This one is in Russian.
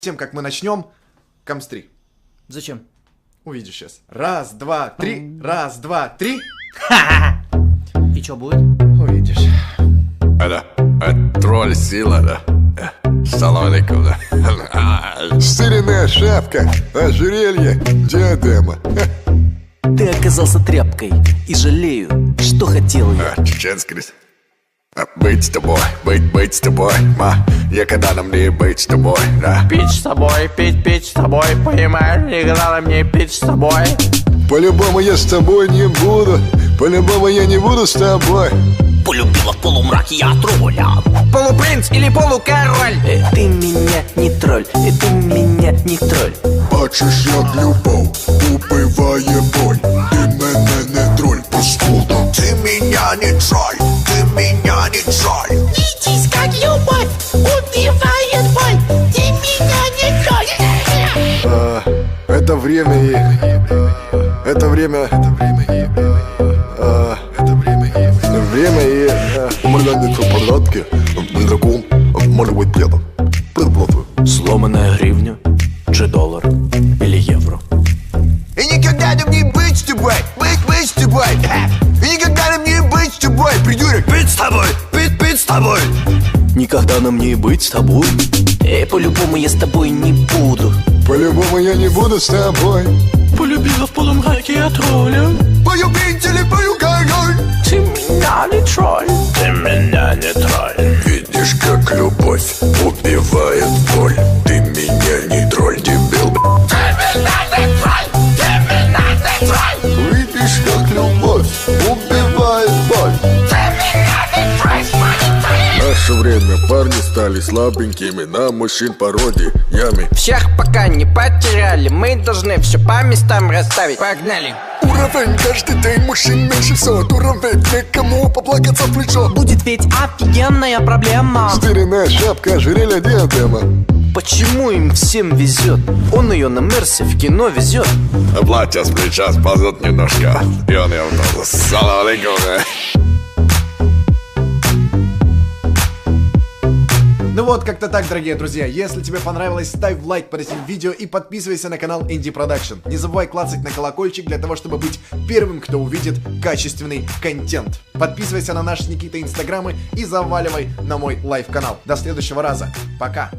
тем, как мы начнем, камстри. Зачем? Увидишь сейчас. Раз, два, три. Раз, два, три. И что будет? Увидишь. Это, это тролль сила, да? Э, Салам алейкум, да? А, Стильная шапка, ожерелье, диадема. Ты оказался тряпкой и жалею, что хотел я. а, Чеченский рис. А, Быть с тобой, быть, быть с тобой, ма Никогда нам не быть с тобой, да Пить с тобой, пить, пить с тобой, понимаешь, никогда мне пить с тобой. По-любому я с тобой не буду, по-любому я не буду с тобой. Полюбила в полумраке я тролля. Полупринц или полукороль? Э, ты меня не тролль, э, ты меня не тролль. Бачиш, як любов убиває время и... а, это время... Это время и... это время и... Время и... а, порядке, дракон, может быть пьяным Предплату Сломанная гривня, чи доллар, или евро. И никогда нам не быть с тобой, быть, быть с тобой. И никогда нам не быть с тобой, придурок. Быть с тобой, быть, быть с тобой Никогда нам не быть с тобой. Э, по-любому я с тобой не буду. По-любому я не буду с тобой. Полюбила в полумраке я тролля. Пою пинтели, пою король Ты меня не тролль. Ты меня не тролль. Видишь, как любовь наше время парни стали слабенькими На мужчин пародии ями Всех пока не потеряли, мы должны все по местам расставить. Погнали. Уровень каждый день мужчин меньше все Уровень некому поплакаться в плечо Будет ведь офигенная проблема. Стереная шапка, ожерелье, диадема Почему им всем везет? Он ее на Мерсе в кино везет. Платье с плеча сползет немножко И он ее вдал Салам алейкум вот, как-то так, дорогие друзья. Если тебе понравилось, ставь лайк под этим видео и подписывайся на канал Indie Production. Не забывай клацать на колокольчик для того, чтобы быть первым, кто увидит качественный контент. Подписывайся на наш с Никитой инстаграмы и заваливай на мой лайв-канал. До следующего раза. Пока.